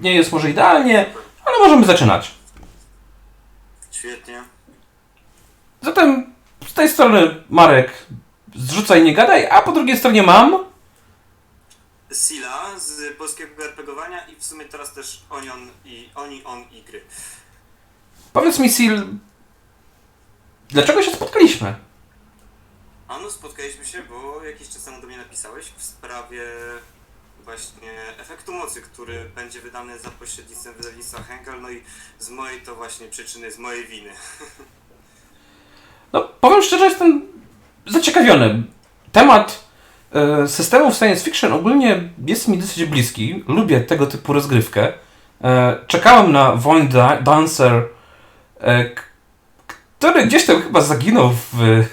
nie jest może idealnie, ale możemy zaczynać. Świetnie. Zatem z tej strony Marek, zrzucaj, nie gadaj, a po drugiej stronie mam... Sila z polskiego RPGowania i w sumie teraz też Onion i Oni, On i gry. Powiedz mi, Sil, dlaczego się spotkaliśmy? A no, spotkaliśmy się, bo jakiś czas temu do mnie napisałeś w sprawie właśnie efektu mocy, który będzie wydany za pośrednictwem wydawnictwa Henkel, no i z mojej to właśnie przyczyny, z mojej winy. No, powiem szczerze, jestem zaciekawiony. Temat e, systemów science fiction ogólnie jest mi dosyć bliski. Lubię tego typu rozgrywkę. E, czekałem na Void Da- Dancer, e, który gdzieś tam chyba zaginął w,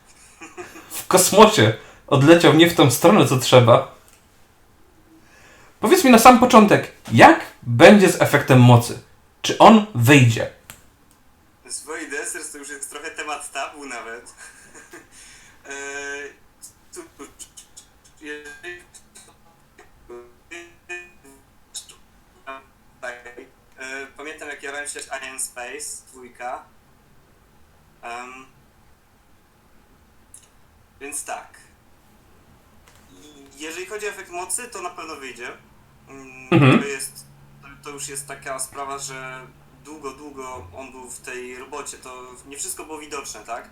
w kosmosie. Odleciał nie w tą stronę, co trzeba. Powiedz mi na sam początek, jak będzie z efektem mocy? Czy on wyjdzie? Swoi desers to już jest trochę temat tabu nawet. Eee, Pamiętam jak jarałem się Iron Space, dwójka. Em, więc tak. Jeżeli chodzi o efekt mocy, to na pewno wyjdzie. Mm, Mhm. To jest to, już jest taka sprawa, że długo, długo on był w tej robocie, to nie wszystko było widoczne, tak?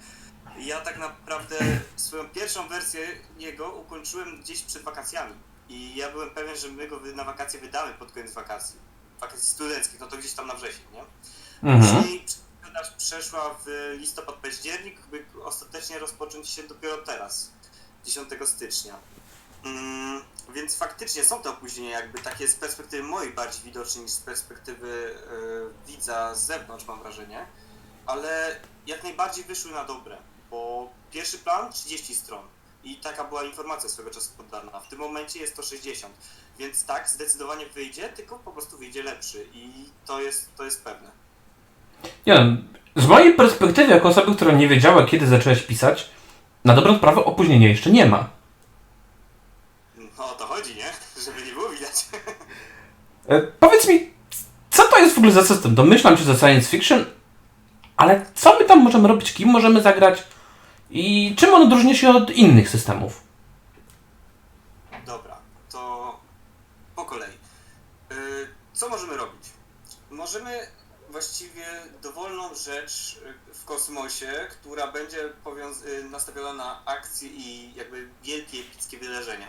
Ja tak naprawdę swoją pierwszą wersję jego ukończyłem gdzieś przed wakacjami. I ja byłem pewien, że my go na wakacje wydamy pod koniec wakacji. Wakacji studenckich, no to gdzieś tam na wrzesień, nie? Mhm. Później sprzedaż przeszła w listopad, październik, by ostatecznie rozpocząć się dopiero teraz, 10 stycznia. Mm, więc faktycznie są te opóźnienia, jakby takie z perspektywy mojej bardziej widoczne niż z perspektywy e, widza z zewnątrz, mam wrażenie. Ale jak najbardziej wyszły na dobre, bo pierwszy plan 30 stron i taka była informacja swego czasu podana. W tym momencie jest to 60, więc tak, zdecydowanie wyjdzie, tylko po prostu wyjdzie lepszy i to jest, to jest pewne. Nie wiem, z mojej perspektywy, jako osoby, która nie wiedziała, kiedy zaczęłaś pisać, na dobrą sprawę opóźnienia jeszcze nie ma. No o to chodzi, nie? Żeby nie było widać. E, powiedz mi, co to jest w ogóle za system? Domyślam się, że science fiction, ale co my tam możemy robić, kim możemy zagrać i czym on odróżnia się od innych systemów? Dobra, to po kolei. Y, Co możemy robić? Możemy właściwie dowolną rzecz y, w kosmosie, która będzie nastawiona na akcje i jakby wielkie, epickie wydarzenia.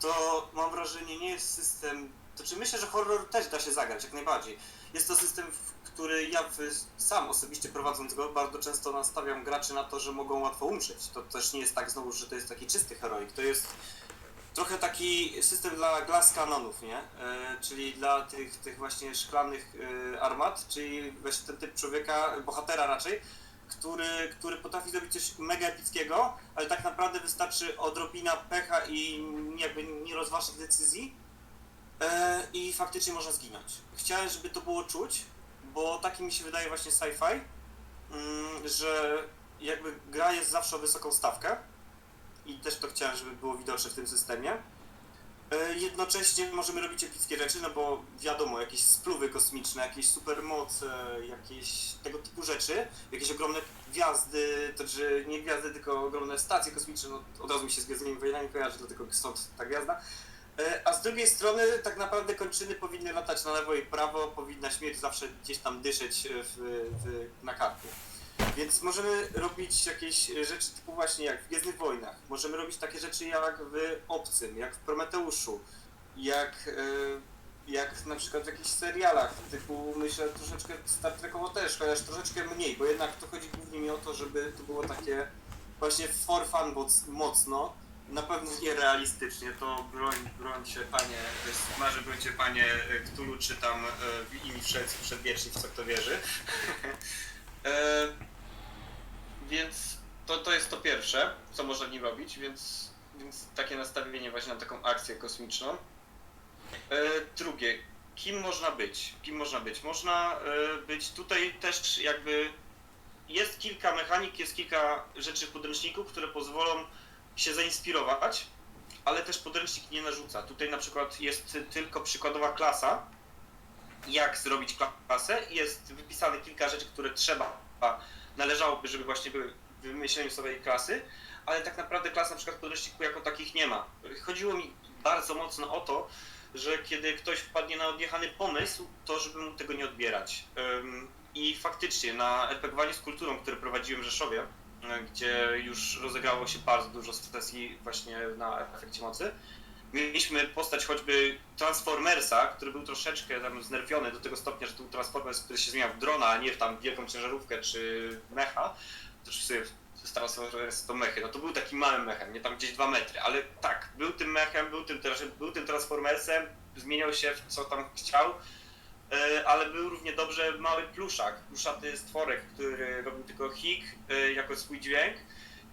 To mam wrażenie nie jest system. To czy myślę, że horror też da się zagrać, jak najbardziej. Jest to system, który ja sam osobiście prowadząc go bardzo często nastawiam graczy na to, że mogą łatwo umrzeć. To też nie jest tak znowu, że to jest taki czysty heroik. To jest trochę taki system dla glass kanonów, nie? E, czyli dla tych, tych właśnie szklanych e, armat, czyli właśnie ten typ człowieka, bohatera raczej, który, który potrafi zrobić coś mega epickiego, ale tak naprawdę wystarczy odrobina pecha i jakby nierozważnych decyzji i faktycznie można zginąć. Chciałem, żeby to było czuć, bo taki mi się wydaje właśnie sci-fi, mm, że jakby gra jest zawsze o wysoką stawkę i też to chciałem, żeby było widoczne w tym systemie. E, Jednocześnie możemy robić epickie rzeczy, no bo wiadomo, jakieś spluwy kosmiczne, jakieś supermoce, jakieś tego typu rzeczy, jakieś ogromne gwiazdy, to znaczy nie gwiazdy, tylko ogromne stacje kosmiczne, no od razu mi się z Gwiezdnymi Wojnami kojarzy, dlatego stąd ta gwiazda. E, A z drugiej strony tak naprawdę kończyny powinny latać na lewo i prawo, powinna śmierć zawsze gdzieś tam dyszeć e, w, w, na karku. Więc możemy robić jakieś rzeczy typu właśnie jak w Gwiezdnych Wojnach. Możemy robić takie rzeczy jak w Obcym, jak w Prometeuszu, jak, e, jak na przykład w jakichś serialach typu, myślę troszeczkę Star Trekowo też, chociaż troszeczkę mniej, bo jednak to chodzi głównie mi o to, żeby to było takie właśnie for fun moc, mocno. Na pewno nierealistycznie, to broń, broń się panie, smaży broń cię panie Cthulhu, czy tam e, inni przedwieczni, w co kto wierzy. E, więc to, to jest to pierwsze, co można w nim robić, więc, więc takie nastawienie właśnie na taką akcję kosmiczną. E, drugie, kim można być? Kim można być? Można e, być tutaj też jakby jest kilka mechanik, jest kilka rzeczy w podręczniku, które pozwolą się zainspirować, ale też podręcznik nie narzuca. Tutaj na przykład jest tylko przykładowa klasa, jak zrobić klasę jest wypisane kilka rzeczy, które trzeba, należałoby, żeby właśnie były w wymyśleniu sobie klasy, ale tak naprawdę klas na przykład w podręczniku jako takich nie ma. Chodziło mi bardzo mocno o to, że kiedy ktoś wpadnie na odjechany pomysł, to żeby mu tego nie odbierać. I faktycznie na RPG z kulturą, które prowadziłem w Rzeszowie, gdzie już rozegrało się bardzo dużo sesji właśnie na efekcie mocy, mieliśmy postać choćby Transformersa, który był troszeczkę tam znerwiony do tego stopnia, że to był Transformers, który się zmieniał w drona, a nie w tam wielką ciężarówkę czy mecha. Czy sobie Transformers to mechy, no to był taki mały mechem, nie tam gdzieś dwa metry, ale tak, był tym mechem, był tym, też- był tym Transformersem, zmieniał się w co tam chciał, e, ale był równie dobrze mały pluszak, pluszaty stworek, który robił tylko hik e, jako swój dźwięk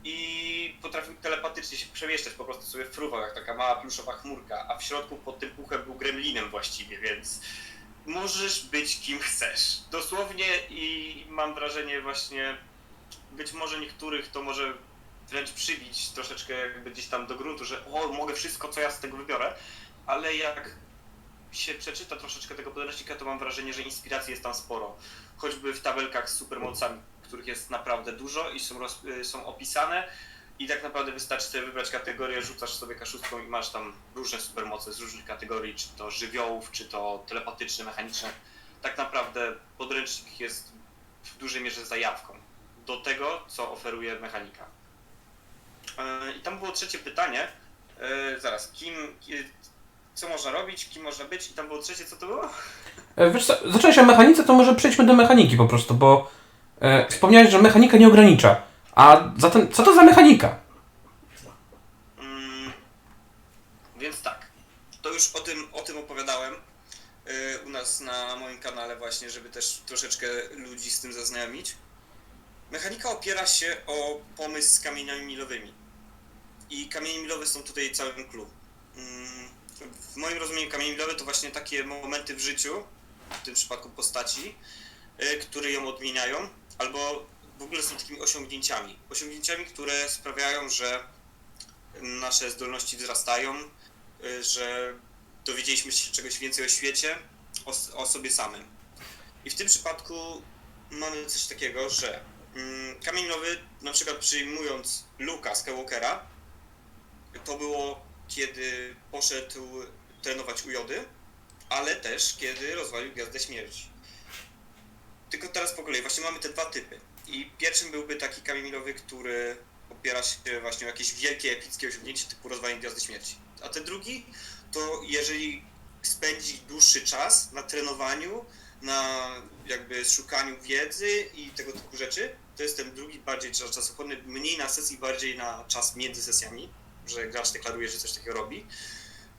i potrafił telepatycznie się przemieszczać, po prostu sobie fruwał, jak taka mała pluszowa chmurka, a w środku pod tym puchem był gremlinem właściwie, więc możesz być kim chcesz. Dosłownie i mam wrażenie właśnie, być może niektórych to może wręcz przybić troszeczkę jakby gdzieś tam do gruntu, że o, mogę wszystko, co ja z tego wybiorę, ale jak się przeczyta troszeczkę tego podręcznika, to mam wrażenie, że inspiracji jest tam sporo. Choćby w tabelkach z supermocami, których jest naprawdę dużo i są, roz, y, są opisane i tak naprawdę wystarczy sobie wybrać kategorię, rzucasz sobie kaszustką i masz tam różne supermoce z różnych kategorii, czy to żywiołów, czy to telepatyczne, mechaniczne. Tak naprawdę podręcznik jest w dużej mierze zajawką do tego, co oferuje mechanika. E, I tam było trzecie pytanie. E, Zaraz, kim, ki- co można robić, kim można być? I tam było trzecie, co to było? E, Wiesz co, zacząłeś o mechanice, to może przejdźmy do mechaniki po prostu, bo e, wspomniałeś, że mechanika nie ogranicza. A zatem, co to za mechanika? Mm, więc tak, to już o tym, o tym opowiadałem y, u nas na moim kanale właśnie, żeby też troszeczkę ludzi z tym zaznajomić. Mechanika opiera się o pomysł z kamieniami milowymi. I kamienie milowe są tutaj całym clue. Mm, w moim rozumieniu kamienie milowe to właśnie takie momenty w życiu, w tym przypadku postaci, y, które ją odmieniają, albo w ogóle są takimi osiągnięciami. Osiągnięciami, które sprawiają, że nasze zdolności wzrastają, y, że dowiedzieliśmy się czegoś więcej o świecie, o, o sobie samym. I w tym przypadku mamy coś takiego, że mm, kamień milowy, na przykład przyjmując Luka Skywalkera, to było kiedy poszedł trenować u Jody, ale też kiedy rozwalił Gwiazdę Śmierci. Tylko teraz po kolei, właśnie mamy te dwa typy. I pierwszym byłby taki kamień milowy, który opiera się właśnie o jakieś wielkie, epickie osiągnięcie typu rozwalenie Gwiazdy Śmierci. A ten drugi, to jeżeli spędzi dłuższy czas na trenowaniu, na jakby szukaniu wiedzy i tego typu rzeczy, to jest ten drugi bardziej czas- czasochłonny, mniej na sesji, bardziej na czas między sesjami, że gracz deklaruje, że coś takiego robi.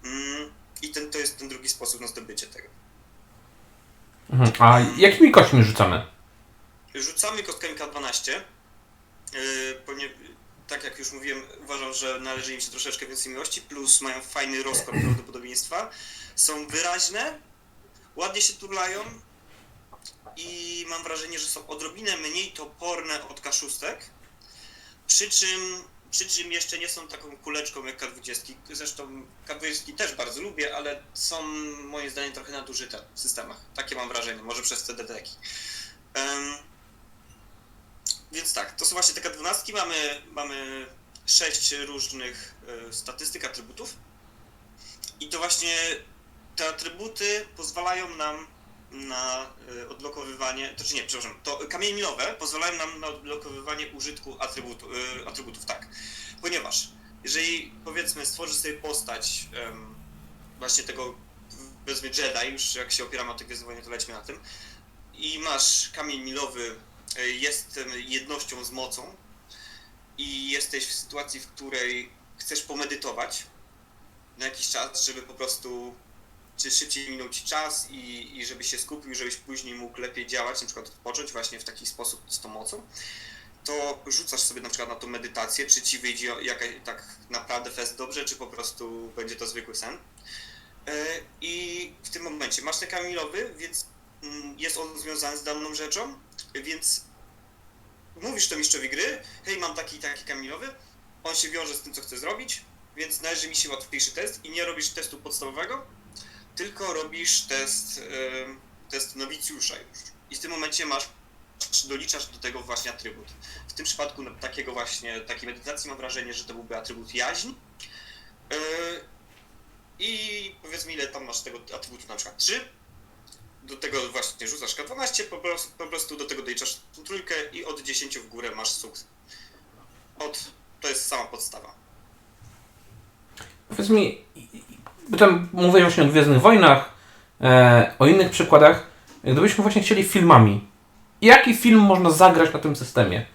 Mm, I ten, to jest ten drugi sposób na zdobycie tego. Mhm. A jakimi kośćmi rzucamy? Rzucamy kostkami K12, yy, ponie, tak jak już mówiłem, uważam, że należy im się troszeczkę więcej miłości, plus mają fajny rozkład prawdopodobieństwa, są wyraźne, ładnie się turlają i mam wrażenie, że są odrobinę mniej toporne od K6, przy czym, przy czym jeszcze nie są taką kuleczką jak K20. Zresztą K20 też bardzo lubię, ale są moim zdaniem trochę nadużyte w systemach. Takie mam wrażenie, może przez te dedeki. Em, więc tak, to są właśnie takie dwunastki. Mamy, mamy sześć różnych e, statystyk, atrybutów. I to właśnie te atrybuty pozwalają nam na e, odblokowywanie, to czy nie, przepraszam, to kamienie milowe pozwalają nam na odblokowywanie użytku atrybutu, e, atrybutów, tak. Ponieważ jeżeli powiedzmy stworzysz sobie postać em, właśnie tego powiedzmy Jedi, już jak się opieramy o te gwiazdowanie, to lećmy na tym, i masz kamień milowy, e, jest jednością z mocą i jesteś w sytuacji, w której chcesz pomedytować na jakiś czas, żeby po prostu czy szybciej minął ci czas i, i żeby się skupił, żebyś później mógł lepiej działać, na przykład odpocząć właśnie w taki sposób z tą mocą, to rzucasz sobie na przykład na tą medytację, czy ci wyjdzie jaka, tak naprawdę fest dobrze, czy po prostu będzie to zwykły sen. E, I w tym momencie masz ten kamień milowy, więc mm, jest on związany z daną rzeczą, więc mówisz to mistrzowi gry, hej, mam taki i taki kamień milowy, on się wiąże z tym, co chcę zrobić, więc należy mi się łatwiejszy test i nie robisz testu podstawowego, tylko robisz test jest nowicjusza już. I w tym momencie masz, doliczasz do tego właśnie atrybut. W tym przypadku no, takiego właśnie, takiej medytacji mam wrażenie, że to byłby atrybut jaźń. Yy, I powiedzmy ile tam masz tego atrybutu na przykład 3. Do tego właśnie rzucasz K12, po prostu, po prostu do tego doliczasz trójkę i od 10 w górę masz sukces. Od, to jest sama podstawa. Powiedz mi, tam mówię właśnie o Gwiezdnych Wojnach, e, o innych przykładach. Gdybyśmy właśnie chcieli filmami, jaki film można zagrać na tym systemie?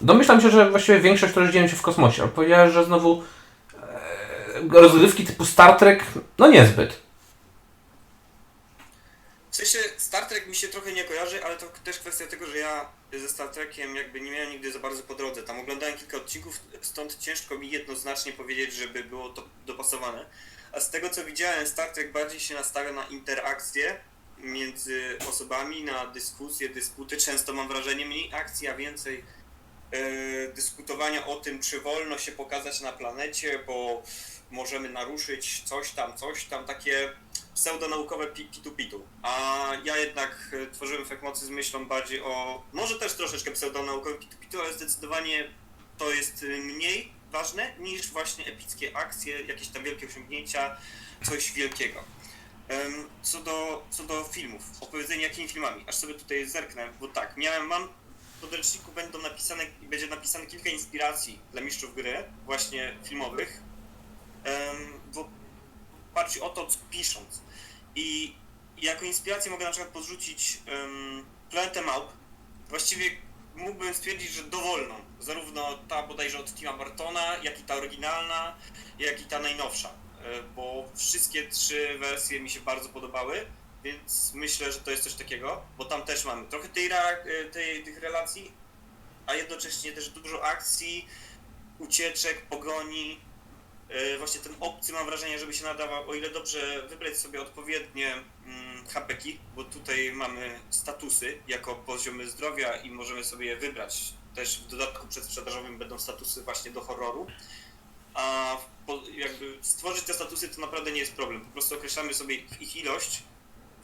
Domyślam się, że właściwie większość już dzieje się w kosmosie, ale powiedziałeś, że znowu e, rozgrywki typu Star Trek, no niezbyt. W sensie Star Trek mi się trochę nie kojarzy, ale to też kwestia tego, że ja ze Star Trekiem jakby nie miałem nigdy za bardzo po drodze. Tam oglądałem kilka odcinków, stąd ciężko mi jednoznacznie powiedzieć, żeby było to dopasowane. A z tego co widziałem, Star Trek bardziej się nastawia na interakcje między osobami, na dyskusje, dysputy. Często mam wrażenie mniej akcji, a więcej e, dyskutowania o tym, czy wolno się pokazać na planecie, bo możemy naruszyć coś tam, coś tam, takie pseudonaukowe pi- pitu-pitu. A ja jednak e, tworzyłem efekt mocy z myślą bardziej o, może też troszeczkę pseudonaukowym pitu-pitu, ale zdecydowanie to jest e, mniej ważne niż właśnie epickie akcje, jakieś tam wielkie osiągnięcia, coś wielkiego. Co do, co do filmów, opowiedzenie jakimi filmami, aż sobie tutaj zerknę, bo tak, miałem, mam w podręczniku będą napisane, będzie napisane kilka inspiracji dla mistrzów gry, właśnie filmowych, w oparciu o to, co pisząc. I jako inspirację mogę na przykład podrzucić um, Planetę Małp. Właściwie mógłbym stwierdzić, że dowolną. Zarówno ta bodajże od Tima Bartona, jak i ta oryginalna, jak i ta najnowsza. E, Bo wszystkie trzy wersje mi się bardzo podobały, więc myślę, że to jest coś takiego, bo tam też mamy trochę tej, e, tej, tych relacji, a jednocześnie też dużo akcji, ucieczek, pogoni, właśnie ten obcy mam wrażenie, żeby się nadawał, o ile dobrze wybrać sobie odpowiednie mm, hapeki, bo tutaj mamy statusy jako poziomy zdrowia i możemy sobie je wybrać. Też w dodatku przedsprzedażowym będą statusy właśnie do horroru. A jakby stworzyć te statusy to naprawdę nie jest problem. Po prostu określamy sobie ich ilość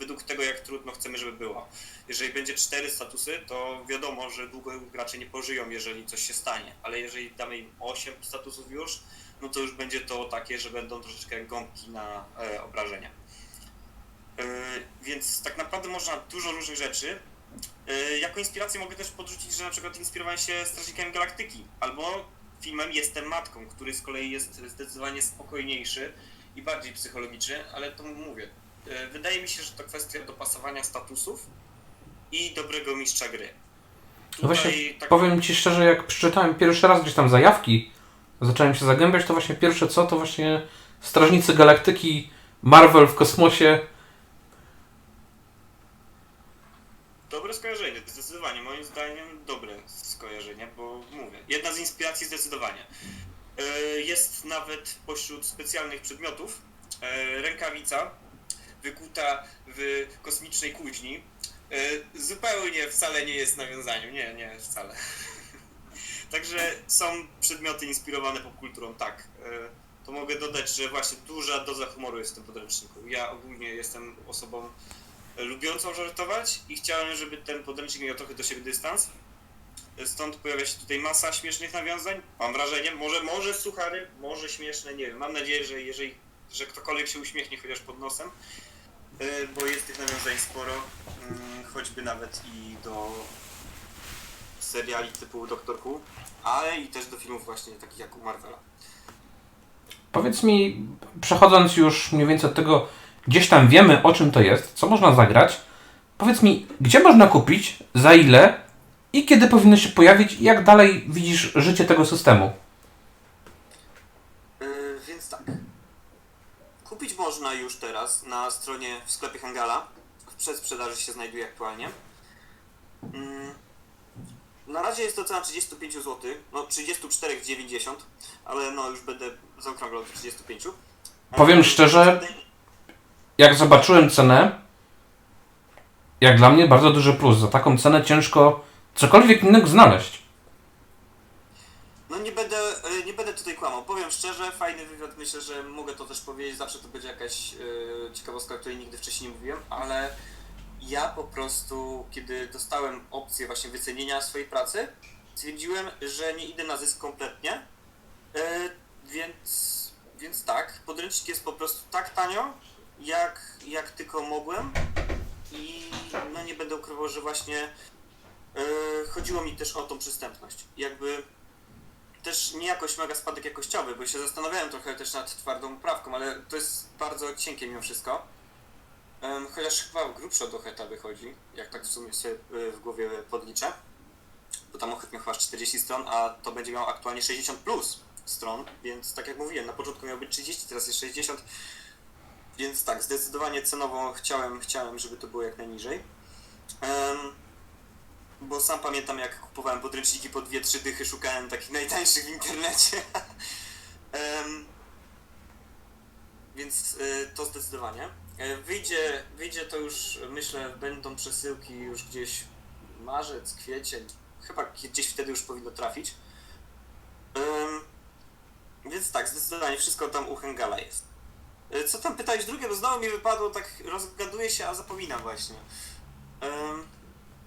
według tego, jak trudno chcemy, żeby było. Jeżeli będzie cztery statusy, to wiadomo, że długo gracze nie pożyją, jeżeli coś się stanie. Ale jeżeli damy im 8 statusów już, no to już będzie to takie, że będą troszeczkę jak gąbki na e, obrażenia. E, więc tak naprawdę można dużo różnych rzeczy. E, jako inspirację mogę też podrzucić, że na przykład inspirowałem się Strażnikami Galaktyki albo filmem Jestem Matką, który z kolei jest zdecydowanie spokojniejszy i bardziej psychologiczny, ale to mówię. E, wydaje mi się, że to kwestia dopasowania statusów i dobrego mistrza gry. No właśnie, tak- powiem Ci szczerze, jak przeczytałem pierwszy raz gdzieś tam zajawki, zacząłem się zagłębiać, to właśnie pierwsze co, to właśnie Strażnicy Galaktyki, Marvel w kosmosie. Dobre skojarzenie, zdecydowanie. Moim zdaniem dobre skojarzenie, bo mówię. Jedna z inspiracji zdecydowanie. E, Jest nawet pośród specjalnych przedmiotów e, rękawica wykuta w kosmicznej kuźni. E, Zupełnie wcale nie jest nawiązaniem. Nie, nie, wcale. Także są przedmioty inspirowane popkulturą, tak. E, To mogę dodać, że właśnie duża doza humoru jest w tym podręczniku. Ja ogólnie jestem osobą lubiącą żartować i chciałem, żeby ten podręcznik miał trochę do siebie dystans. Stąd pojawia się tutaj masa śmiesznych nawiązań. Mam wrażenie, może, może suchary, może śmieszne, nie wiem. Mam nadzieję, że jeżeli, że ktokolwiek się uśmiechnie chociaż pod nosem, bo jest tych nawiązań sporo, yy, choćby nawet i do seriali typu Doctor Who, ale i też do filmów właśnie takich jak u Marvela. Powiedz mi, przechodząc już mniej więcej od tego, gdzieś tam wiemy o czym to jest, co można zagrać, powiedz mi, gdzie można kupić, za ile i kiedy powinno się pojawić i jak dalej widzisz życie tego systemu? Yy, więc tak. Kupić można już teraz na stronie w sklepie Hangala. W przedsprzedaży się znajduje aktualnie. Mm. Na razie jest to cena 35 zł, no 34,90, ale no już będę zaokrąglał do 35. Powiem szczerze, Jak zobaczyłem cenę, jak dla mnie bardzo duży plus. Za taką cenę ciężko cokolwiek innego znaleźć. Nie będę, e, nie będę tutaj kłamał. Powiem szczerze, fajny wywiad, myślę, że mogę to też powiedzieć, zawsze to będzie jakaś e, ciekawostka, o której nigdy wcześniej nie mówiłem, ale ja po prostu, kiedy dostałem opcję właśnie wycenienia swojej pracy, stwierdziłem, że nie idę na zysk kompletnie, e, więc, więc tak, podręcznik jest po prostu tak tanio, jak, jak tylko mogłem i no nie będę ukrywał, że właśnie e, chodziło mi też o tą przystępność. Jakby też nie jakoś mega spadek jakościowy, bo się zastanawiałem trochę też nad twardą poprawką, ale to jest bardzo cienkie mimo wszystko. Em, chociaż chyba grubszo do heta wychodzi, jak tak w sumie sobie y, w głowie podliczę. Bo tam ochet miał chyba 40 stron, a to będzie miał aktualnie 60 plus stron, więc tak jak mówiłem, na początku miał być 30, teraz jest 60. Więc tak, zdecydowanie cenowo chciałem, chciałem, żeby to było jak najniżej. Em, bo sam pamiętam, jak kupowałem podręczniki po 2-3 dychy, szukałem takich najtańszych w internecie. Em, więc y, to zdecydowanie. E, Wyjdzie, wyjdzie to już, myślę, będą przesyłki już gdzieś marzec, kwiecień. Chyba gdzieś wtedy już powinno trafić. Em, więc tak, zdecydowanie wszystko tam u Hengala jest. E, Co tam pytałeś drugie? Bo znowu mi wypadło, tak rozgaduję się, a zapominam właśnie. E,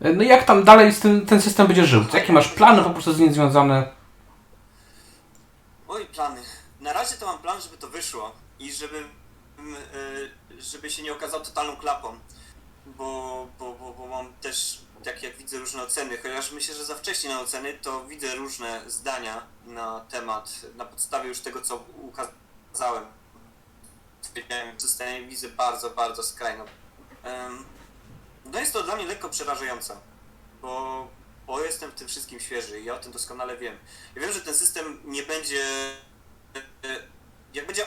No i jak tam dalej z tym, ten system będzie żył? Jakie masz plany po prostu z nim związane? Oj, plany. Na razie to mam plan, żeby to wyszło i żeby, e, żeby się nie okazał totalną klapą, bo, bo, bo, bo mam też, tak jak widzę, różne oceny, chociaż myślę, że za wcześnie na oceny, to widzę różne zdania na temat, na podstawie już tego, co ukazałem. W systemie widzę bardzo, bardzo skrajną. No jest to dla mnie lekko przerażające, bo, bo jestem w tym wszystkim świeży i ja o tym doskonale wiem. Ja wiem, że ten system nie będzie. Jak będzie.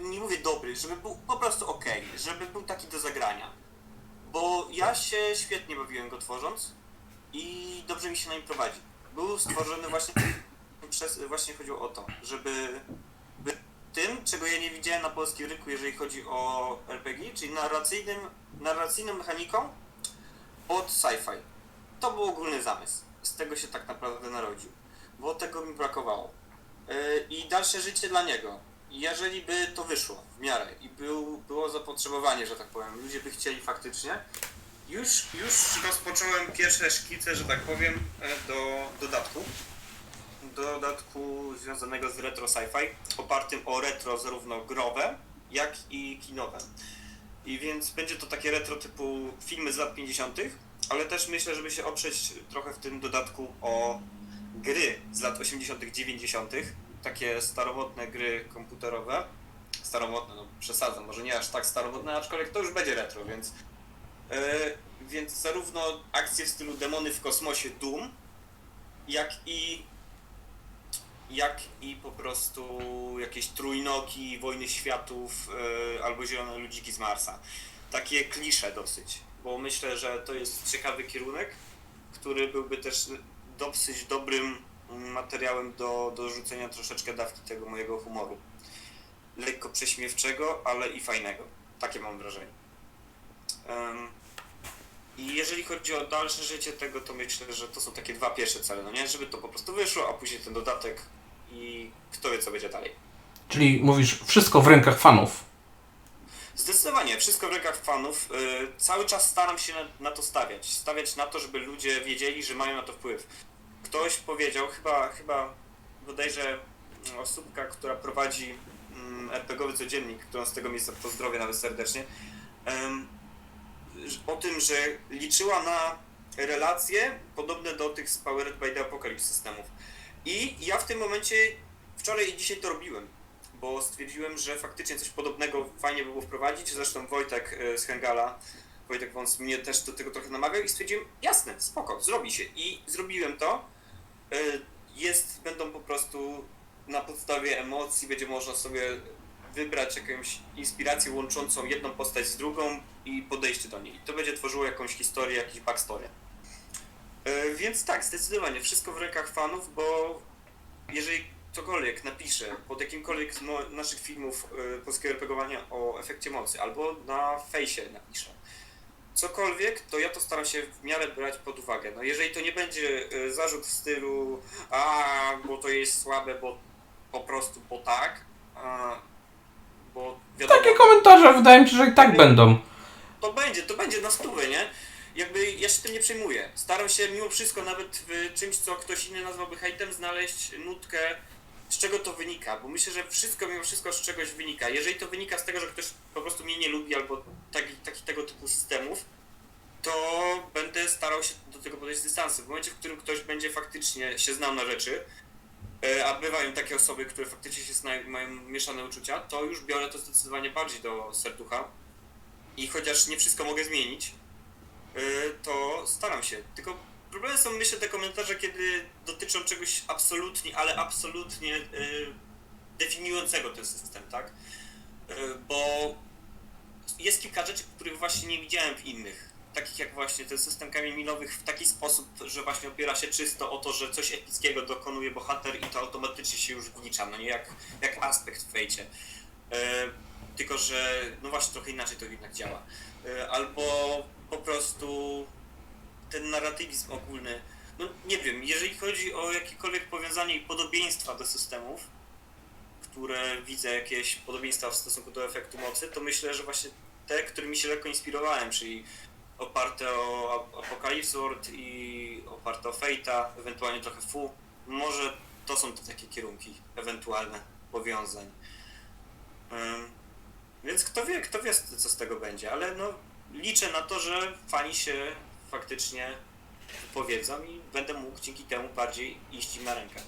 Nie mówię dobry, żeby był po prostu ok, żeby był taki do zagrania. Bo ja się świetnie bawiłem go tworząc i dobrze mi się na nim prowadzi. Był stworzony właśnie przez. Właśnie chodziło o to, żeby. by tym, czego ja nie widziałem na polskim rynku, jeżeli chodzi o RPG, czyli narracyjnym, narracyjną mechaniką od sci-fi. To był ogólny zamysł. Z tego się tak naprawdę narodził bo tego mi brakowało. Yy, I dalsze życie dla niego. Jeżeli by to wyszło w miarę i był, było zapotrzebowanie, że tak powiem, ludzie by chcieli faktycznie, już, już rozpocząłem pierwsze szkice, że tak powiem, e, do dodatku. Dodatku związanego z retro sci-fi, opartym o retro zarówno growe, jak i kinowe. I więc będzie to takie retro typu filmy z lat 50., ale też myślę, żeby się oprzeć trochę w tym dodatku o gry z lat 80., 90., takie starowodne gry komputerowe. Starowodne, no przesadzam, może nie aż tak starowodne, aczkolwiek to już będzie retro, więc. Yy, więc zarówno akcje w stylu Demony w kosmosie Doom, jak i. jak i po prostu jakieś trójnogi, wojny światów yy, albo zielone ludziki z Marsa. Takie klisze dosyć, bo myślę, że to jest ciekawy kierunek, który byłby też dosyć dobrym materiałem do, do rzucenia troszeczkę dawki tego mojego humoru. Lekko prześmiewczego, ale i fajnego. Takie mam wrażenie. Em, I jeżeli chodzi o dalsze życie tego, to myślę, że to są takie dwa pierwsze cele, no nie? Żeby to po prostu wyszło, a później ten dodatek i kto wie, co będzie dalej. Czyli mówisz, wszystko w rękach fanów. Zdecydowanie, wszystko w rękach fanów. Yy, cały czas staram się na, na to stawiać. Stawiać na to, żeby ludzie wiedzieli, że mają na to wpływ. Ktoś powiedział, chyba, chyba bodajże osóbka, która prowadzi mm, RPGowy codziennik, którą z tego miejsca pozdrowię nawet serdecznie, o tym, że liczyła na relacje podobne do tych z Powered by the Apocalypse systemów. I ja w tym momencie, wczoraj i dzisiaj to robiłem bo stwierdziłem, że faktycznie coś podobnego fajnie by było wprowadzić. Zresztą Wojtek e, z Hengala, Wojtek Wąs mnie też do tego trochę namawiał i stwierdziłem, jasne, spoko, zrobi się. I zrobiłem to. E, Jest, będą po prostu na podstawie emocji, będzie można sobie wybrać jakąś inspirację łączącą jedną postać z drugą i podejście do niej. To będzie tworzyło jakąś historię, jakiś backstory. E, Więc tak, zdecydowanie, wszystko w rękach fanów, bo jeżeli cokolwiek napiszę pod jakimkolwiek z mo- naszych filmów y, polskiego RPGowania o efekcie mocy, albo na fejsie napiszę, cokolwiek, to ja to staram się w miarę brać pod uwagę. No jeżeli to nie będzie y, zarzut w stylu a, bo to jest słabe, bo po prostu, bo tak, a, bo wiadomo... Takie komentarze wydaje mi się, że i tak będą. to będzie, to będzie na stówę, nie? Jakby ja się tym nie przejmuję. Staram się mimo wszystko nawet w czymś, co ktoś inny nazwałby hejtem, znaleźć nutkę, z czego to wynika, bo myślę, że wszystko mimo wszystko z czegoś wynika. Jeżeli to wynika z tego, że ktoś po prostu mnie nie lubi albo taki, taki tego typu systemów, to będę starał się do tego podejść z dystansem. W momencie, w którym ktoś będzie faktycznie się znał na rzeczy, e, a bywają takie osoby, które faktycznie się znają, mają mieszane uczucia, to już biorę to zdecydowanie bardziej do serducha. I chociaż nie wszystko mogę zmienić, to staram się. Tylko problemem są, myślę, te komentarze, kiedy dotyczą czegoś absolutnie, ale absolutnie e, definiującego ten system, tak? E, Bo jest kilka rzeczy, których właśnie nie widziałem w innych. Takich jak właśnie ten system kamieni milowych w taki sposób, że właśnie opiera się czysto o to, że coś epickiego dokonuje bohater i to automatycznie się już wlicza, no nie jak, jak aspekt w fejcie. E, tylko, że no właśnie trochę inaczej to jednak działa. E, albo po prostu ten narratywizm ogólny. No nie wiem, jeżeli chodzi o jakiekolwiek powiązanie i podobieństwa do systemów, które widzę jakieś podobieństwa w stosunku do efektu mocy, to myślę, że właśnie te, którymi się lekko inspirowałem, czyli oparte o Ap- Apocalypse World i oparte o Fate'a, ewentualnie trochę Fu, może to są te takie kierunki ewentualne powiązań. Więc kto wie, kto wie co z tego będzie, ale no liczę na to, że fani się faktycznie wypowiedzą i będę mógł dzięki temu bardziej iść im na rękę.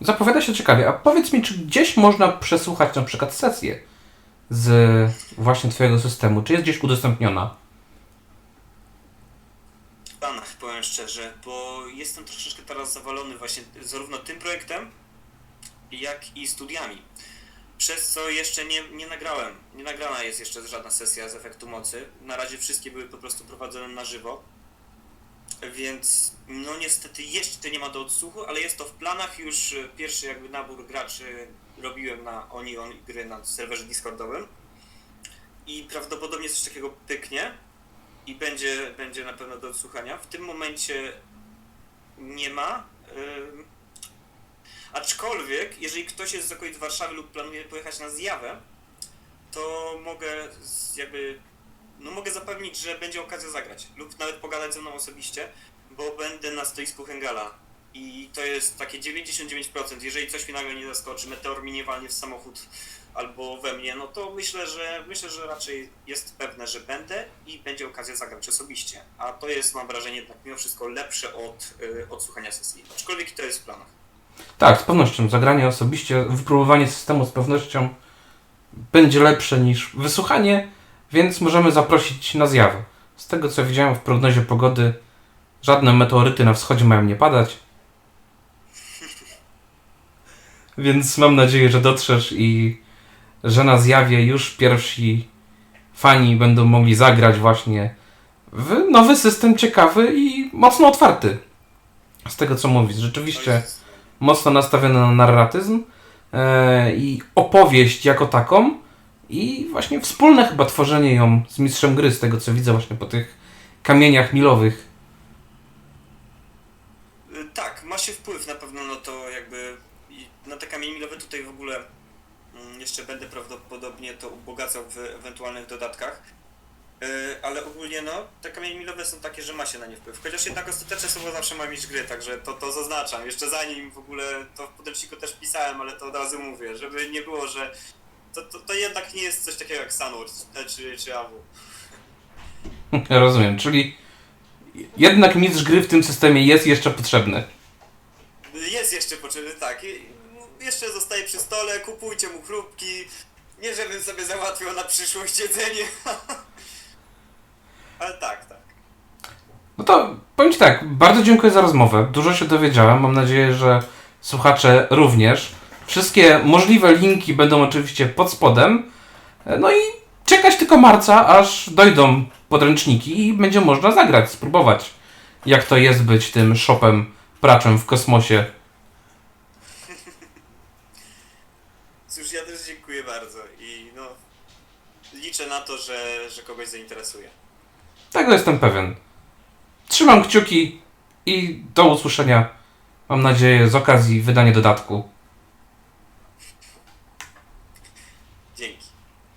Zapowiada się ciekawie. A powiedz mi, czy gdzieś można przesłuchać na przykład sesję z właśnie Twojego systemu? Czy jest gdzieś udostępniona? powiem szczerze, bo jestem troszeczkę teraz zawalony właśnie zarówno tym projektem, jak i studiami. Przez co jeszcze nie, nie nagrałem, nie nagrana jest jeszcze żadna sesja z efektu mocy. Na razie wszystkie były po prostu prowadzone na żywo. Więc no niestety jeszcze nie ma do odsłuchu, ale jest to w planach już e, pierwszy jakby nabór graczy robiłem na Oni On gry na serwerze Discordowym. I prawdopodobnie coś takiego pyknie i będzie, będzie na pewno do odsłuchania. W tym momencie nie ma. ym, aczkolwiek, jeżeli ktoś jest z okolic Warszawy lub planuje pojechać na zjawę, to mogę jakby. No mogę zapewnić, że będzie okazja zagrać lub nawet pogadać ze mną osobiście, bo będę na stoisku Hengala. I to jest takie 99%. Jeżeli coś mnie nagle nie zaskoczy, meteor mi nie walnie w samochód albo we mnie, no to myślę, że myślę, że raczej jest pewne, że będę i będzie okazja zagrać osobiście. A to jest, mam wrażenie, jednak mimo wszystko lepsze od y, odsłuchania sesji. Aczkolwiek to jest w planach. Tak, z pewnością. Zagranie osobiście, wypróbowanie systemu z pewnością będzie lepsze niż wysłuchanie, więc możemy zaprosić na zjawę. Z tego co widziałem w prognozie pogody, żadne meteoryty na wschodzie mają nie padać. Więc mam nadzieję, że dotrzesz i że na zjawie już pierwsi fani będą mogli zagrać właśnie w nowy system ciekawy i mocno otwarty. Z tego co mówisz, rzeczywiście mocno nastawione na narratyzm e, i opowieść jako taką i właśnie wspólne chyba tworzenie ją z mistrzem gry, z tego co widzę właśnie po tych kamieniach milowych. Y, Tak, ma się wpływ na pewno na to jakby na te kamienie milowe tutaj w ogóle mm, jeszcze będę prawdopodobnie to ubogacał w ewentualnych dodatkach. Y, Ale ogólnie no, te kamienie milowe są takie, że ma się na nie wpływ. Chociaż jednak ostateczne słowo zawsze ma mieć gry, także to, to zaznaczam. Jeszcze zanim w ogóle to w podręczniku też pisałem, ale to od razu mówię, żeby nie było, że to, to, to jednak nie jest coś takiego jak Sanur czy, czy Awu. Rozumiem, czyli jednak mistrz gry w tym systemie jest jeszcze potrzebny. Jest jeszcze potrzebny, tak. Jeszcze zostaje przy stole, kupujcie mu chrupki. Nie żebym sobie załatwił na przyszłość jedzenie. Ale tak, tak. No to powiem Ci tak, bardzo dziękuję za rozmowę. Dużo się dowiedziałem. Mam nadzieję, że słuchacze również. Wszystkie możliwe linki będą oczywiście pod spodem. No i czekać tylko marca, aż dojdą podręczniki i będzie można zagrać, spróbować, jak to jest być tym shopem, praczem w kosmosie. Cóż, ja też dziękuję bardzo i no liczę na to, że, że kogoś zainteresuje. Tego jestem pewien. Trzymam kciuki i do usłyszenia, mam nadzieję, z okazji wydania dodatku